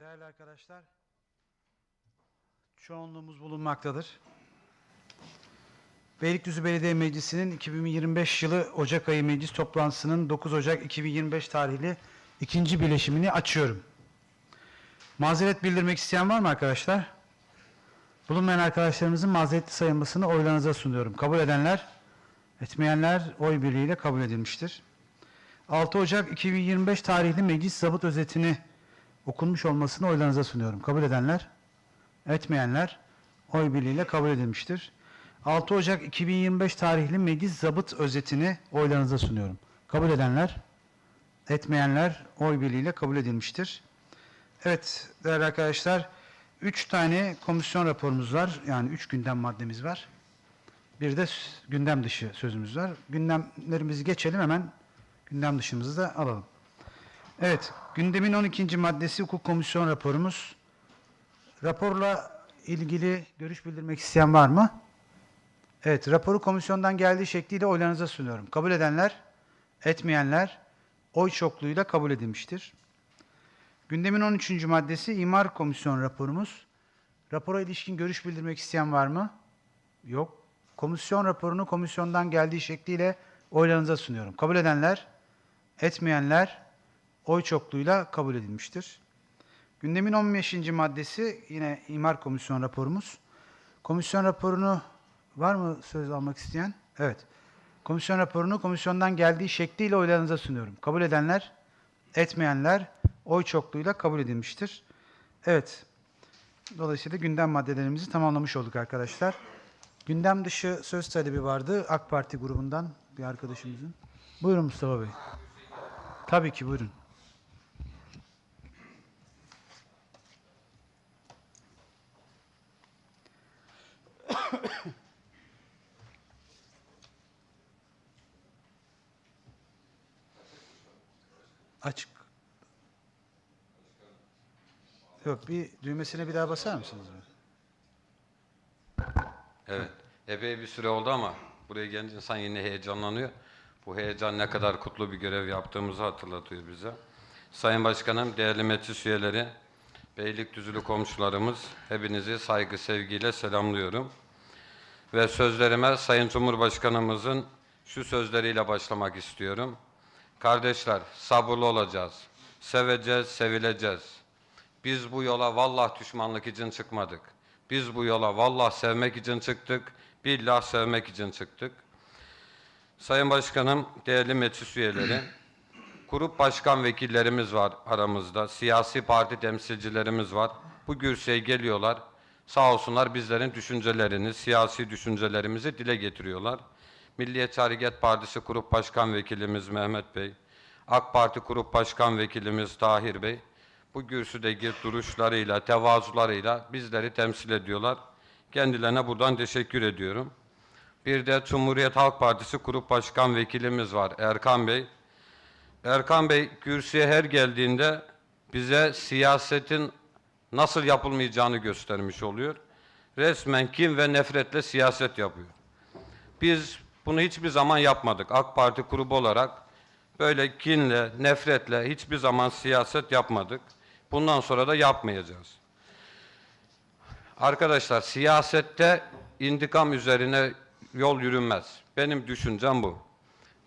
Değerli arkadaşlar, çoğunluğumuz bulunmaktadır. Beylikdüzü Belediye Meclisi'nin 2025 yılı Ocak ayı meclis toplantısının 9 Ocak 2025 tarihli ikinci bileşimini açıyorum. Mazeret bildirmek isteyen var mı arkadaşlar? Bulunmayan arkadaşlarımızın mazeretli sayılmasını oylarınıza sunuyorum. Kabul edenler, etmeyenler oy birliğiyle kabul edilmiştir. 6 Ocak 2025 tarihli meclis zabıt özetini okunmuş olmasını oylarınıza sunuyorum. Kabul edenler, etmeyenler oy birliğiyle kabul edilmiştir. 6 Ocak 2025 tarihli meclis zabıt özetini oylarınıza sunuyorum. Kabul edenler, etmeyenler oy birliğiyle kabul edilmiştir. Evet değerli arkadaşlar, 3 tane komisyon raporumuz var. Yani 3 gündem maddemiz var. Bir de gündem dışı sözümüz var. Gündemlerimizi geçelim hemen gündem dışımızı da alalım. Evet, gündemin 12. maddesi hukuk komisyon raporumuz. Raporla ilgili görüş bildirmek isteyen var mı? Evet, raporu komisyondan geldiği şekliyle oylarınıza sunuyorum. Kabul edenler, etmeyenler oy çokluğuyla kabul edilmiştir. Gündemin 13. maddesi imar komisyon raporumuz. Rapora ilişkin görüş bildirmek isteyen var mı? Yok. Komisyon raporunu komisyondan geldiği şekliyle oylarınıza sunuyorum. Kabul edenler, etmeyenler oy çokluğuyla kabul edilmiştir. Gündemin 15. maddesi yine imar komisyon raporumuz. Komisyon raporunu var mı söz almak isteyen? Evet. Komisyon raporunu komisyondan geldiği şekliyle oylarınıza sunuyorum. Kabul edenler, etmeyenler oy çokluğuyla kabul edilmiştir. Evet. Dolayısıyla gündem maddelerimizi tamamlamış olduk arkadaşlar. Gündem dışı söz talebi vardı AK Parti grubundan bir arkadaşımızın. Buyurun Mustafa Bey. Tabii ki buyurun. Açık. Yok bir düğmesine bir daha basar mısınız? Evet. Epey bir süre oldu ama buraya gelince insan yine heyecanlanıyor. Bu heyecan ne kadar kutlu bir görev yaptığımızı hatırlatıyor bize. Sayın Başkanım, değerli meclis üyeleri, Beylikdüzülü komşularımız, hepinizi saygı, sevgiyle selamlıyorum. Ve sözlerime Sayın Cumhurbaşkanımızın şu sözleriyle başlamak istiyorum. Kardeşler, sabırlı olacağız. Seveceğiz, sevileceğiz. Biz bu yola vallah düşmanlık için çıkmadık. Biz bu yola vallah sevmek için çıktık. Billah sevmek için çıktık. Sayın Başkanım, değerli meclis üyeleri, grup başkan vekillerimiz var aramızda, siyasi parti temsilcilerimiz var. Bu gürseye geliyorlar. Sağ olsunlar bizlerin düşüncelerini, siyasi düşüncelerimizi dile getiriyorlar. Milliyetçi Hareket Partisi Grup Başkan Vekilimiz Mehmet Bey, AK Parti Grup Başkan Vekilimiz Tahir Bey, bu kürsüdeki duruşlarıyla, tevazularıyla bizleri temsil ediyorlar. Kendilerine buradan teşekkür ediyorum. Bir de Cumhuriyet Halk Partisi Grup Başkan Vekilimiz var Erkan Bey. Erkan Bey kürsüye her geldiğinde bize siyasetin nasıl yapılmayacağını göstermiş oluyor. Resmen kim ve nefretle siyaset yapıyor. Biz bunu hiçbir zaman yapmadık. AK Parti grubu olarak böyle kinle, nefretle hiçbir zaman siyaset yapmadık. Bundan sonra da yapmayacağız. Arkadaşlar siyasette intikam üzerine yol yürünmez. Benim düşüncem bu.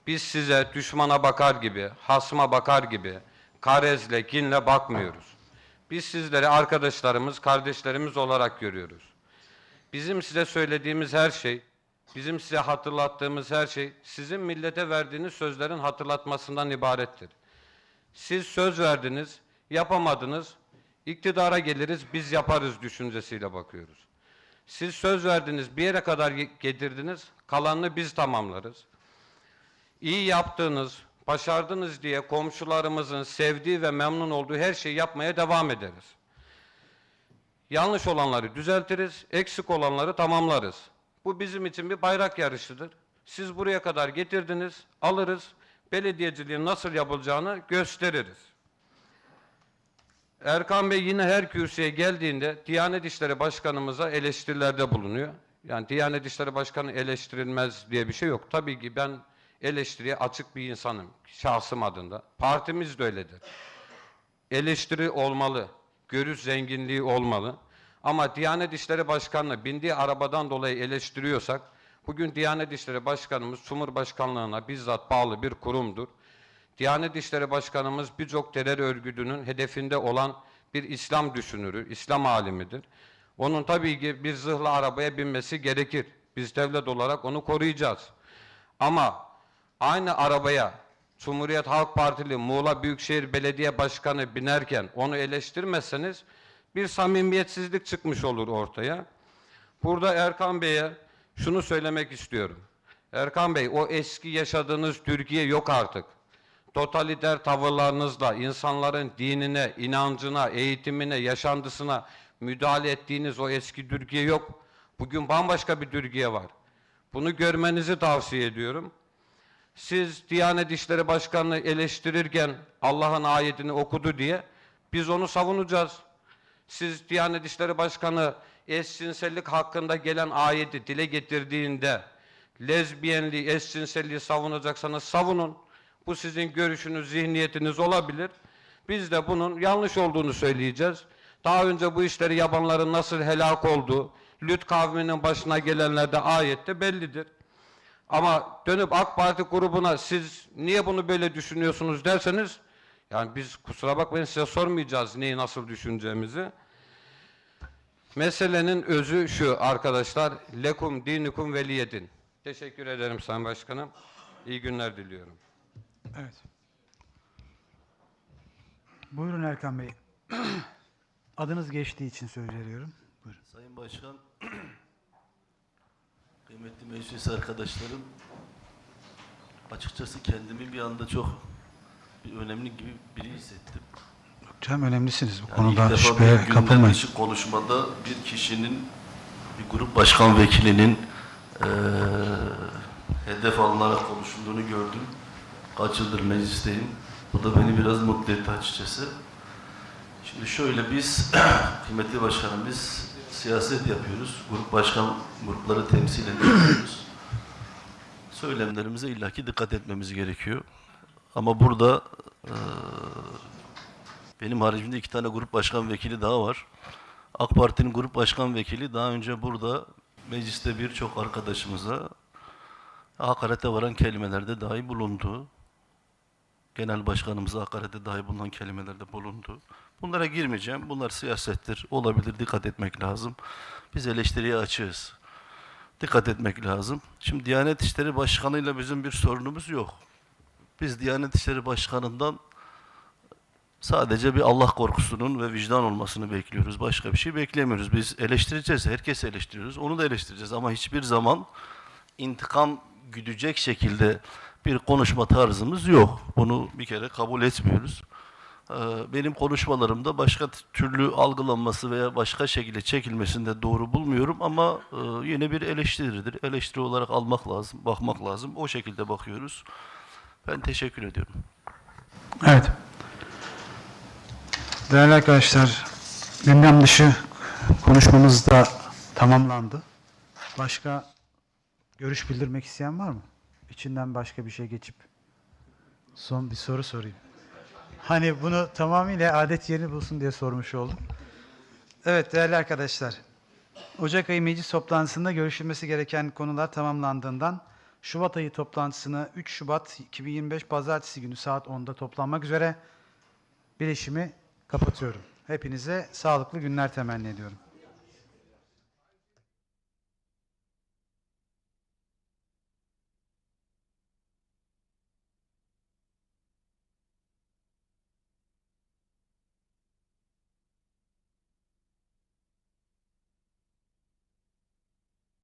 Biz size düşmana bakar gibi, hasma bakar gibi, karezle, kinle bakmıyoruz. Biz sizleri arkadaşlarımız, kardeşlerimiz olarak görüyoruz. Bizim size söylediğimiz her şey, bizim size hatırlattığımız her şey, sizin millete verdiğiniz sözlerin hatırlatmasından ibarettir. Siz söz verdiniz, yapamadınız, iktidara geliriz, biz yaparız düşüncesiyle bakıyoruz. Siz söz verdiniz, bir yere kadar ge- getirdiniz, kalanını biz tamamlarız. İyi yaptığınız, başardınız diye komşularımızın sevdiği ve memnun olduğu her şeyi yapmaya devam ederiz. Yanlış olanları düzeltiriz, eksik olanları tamamlarız. Bu bizim için bir bayrak yarışıdır. Siz buraya kadar getirdiniz, alırız, belediyeciliğin nasıl yapılacağını gösteririz. Erkan Bey yine her kürsüye geldiğinde Diyanet İşleri Başkanımıza eleştirilerde bulunuyor. Yani Diyanet İşleri Başkanı eleştirilmez diye bir şey yok. Tabii ki ben eleştiriye açık bir insanım şahsım adında. Partimiz de öyledir. Eleştiri olmalı. görüş zenginliği olmalı. Ama Diyanet İşleri Başkanlığı bindiği arabadan dolayı eleştiriyorsak, bugün Diyanet İşleri Başkanımız Cumhurbaşkanlığına bizzat bağlı bir kurumdur. Diyanet İşleri Başkanımız birçok terör örgütünün hedefinde olan bir İslam düşünürü, İslam alimidir. Onun tabii ki bir zırhlı arabaya binmesi gerekir. Biz devlet olarak onu koruyacağız. Ama aynı arabaya Cumhuriyet Halk Partili Muğla Büyükşehir Belediye Başkanı binerken onu eleştirmezseniz bir samimiyetsizlik çıkmış olur ortaya. Burada Erkan Bey'e şunu söylemek istiyorum. Erkan Bey o eski yaşadığınız Türkiye yok artık. Totaliter tavırlarınızla insanların dinine, inancına, eğitimine, yaşantısına müdahale ettiğiniz o eski Türkiye yok. Bugün bambaşka bir Türkiye var. Bunu görmenizi tavsiye ediyorum. Siz Diyanet İşleri Başkanı'nı eleştirirken Allah'ın ayetini okudu diye biz onu savunacağız. Siz Diyanet İşleri Başkanı eşcinsellik hakkında gelen ayeti dile getirdiğinde lezbiyenliği, eşcinselliği savunacaksanız savunun. Bu sizin görüşünüz, zihniyetiniz olabilir. Biz de bunun yanlış olduğunu söyleyeceğiz. Daha önce bu işleri yapanların nasıl helak olduğu, Lüt kavminin başına gelenler de ayette bellidir. Ama dönüp AK Parti grubuna siz niye bunu böyle düşünüyorsunuz derseniz yani biz kusura bakmayın size sormayacağız neyi nasıl düşüneceğimizi. Meselenin özü şu arkadaşlar. Lekum dinukum veliyedin. Teşekkür ederim Sayın Başkanım. İyi günler diliyorum. Evet. Buyurun Erkan Bey. Adınız geçtiği için söylüyorum. Buyurun. Sayın Başkan, kıymetli meclis arkadaşlarım, açıkçası kendimi bir anda çok bir önemli gibi biri hissettim. Yok canım önemlisiniz bu Yani konuda şüpheye kapılmayın. dışı konuşmada bir kişinin, bir grup başkan vekilinin eee, hedef alınarak konuşulduğunu gördüm. Kaç yıldır meclisteyim. Bu da beni biraz mutlu etti açıkçası. Şimdi şöyle biz, kıymetli başkanım biz siyaset yapıyoruz. Grup başkan grupları temsil ediyoruz. Söylemlerimize illaki dikkat etmemiz gerekiyor. Ama burada eee, benim haricimde iki tane grup başkan vekili daha var. AK Parti'nin grup başkan vekili daha önce burada mecliste birçok arkadaşımıza hakarete varan kelimelerde dahi bulundu. Genel başkanımıza hakarete dahi bulunan kelimelerde bulundu. Bunlara girmeyeceğim. Bunlar siyasettir. Olabilir. Dikkat etmek lazım. Biz eleştiriye açığız. Dikkat etmek lazım. Şimdi Diyanet İşleri Başkanı'yla bizim bir sorunumuz yok. Biz Diyanet İşleri Başkanı'ndan Sadece bir Allah korkusunun ve vicdan olmasını bekliyoruz. Başka bir şey beklemiyoruz. Biz eleştireceğiz. Herkesi eleştiriyoruz. Onu da eleştireceğiz. Ama hiçbir zaman intikam güdecek şekilde bir konuşma tarzımız yok. Bunu bir kere kabul etmiyoruz. Ee, Benim konuşmalarımda başka türlü algılanması veya başka şekilde çekilmesinde doğru bulmuyorum ama e, yine bir eleştiridir. Eleştiri olarak almak lazım, bakmak lazım. O şekilde bakıyoruz. Ben teşekkür ediyorum. Evet. Değerli arkadaşlar, gündem dışı konuşmamız da tamamlandı. Başka görüş bildirmek isteyen var mı? İçinden başka bir şey geçip son bir soru sorayım. Hani bunu tamamıyla adet yerini bulsun diye sormuş oldum. Evet değerli arkadaşlar, Ocak ayı meclis toplantısında görüşülmesi gereken konular tamamlandığından Şubat ayı toplantısını 3 Şubat 2025 Pazartesi günü saat 10'da toplanmak üzere bilişimi kapatıyorum. Hepinize sağlıklı günler temenni ediyorum.